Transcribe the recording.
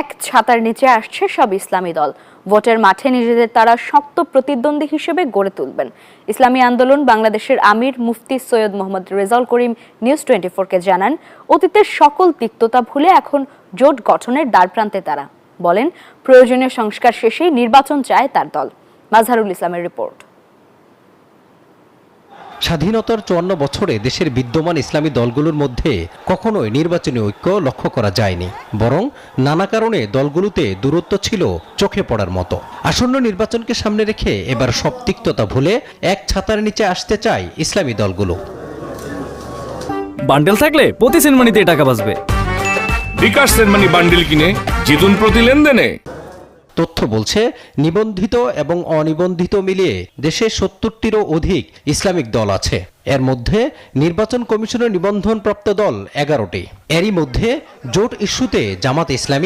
এক ছাতার নিচে আসছে সব ইসলামী দল। ভোটের মাঠে নিজেদের তারা শক্ত প্রতিদ্বন্দ্বী হিসেবে গড়ে তুলবেন। ইসলামী আন্দোলন বাংলাদেশের আমির মুফতি সৈয়দ মোহাম্মদ রেজাউল করিম নিউজ টোয়েন্টি ফোরকে জানান, অতীতের সকল তিক্ততা ভুলে এখন জোট গঠনের দ্বারপ্রান্তে তারা। বলেন, প্রয়োজনীয় সংস্কার শেষেই নির্বাচন চায় তার দল। মাজহারুল ইসলামের রিপোর্ট। স্বাধীনতার চুয়ান্ন বছরে দেশের বিদ্যমান ইসলামী দলগুলোর মধ্যে কখনোই নির্বাচনী ঐক্য লক্ষ্য করা যায়নি বরং নানা কারণে দলগুলোতে দূরত্ব ছিল চোখে পড়ার মতো। আসন্ন নির্বাচনকে সামনে রেখে এবার সব তিক্ততা ভুলে এক ছাতার নিচে আসতে চায় ইসলামী দলগুলো। বান্ডেল থাকলে প্রতি সিনেমানিতে টাকা বাঁচবে। বিকাশ সেনমানি বান্ডিল কিনে জিতুন প্রতি লেনদেনে। তথ্য বলছে, নিবন্ধিত এবং অনিবন্ধিত মিলিয়ে দেশে সত্তরটিরও অধিক ইসলামিক দল আছে। এর মধ্যে নির্বাচন কমিশনের নিবন্ধনপ্রাপ্ত দল এগারোটি। এরই মধ্যে জোট ইস্যুতে জামাত ইসলামী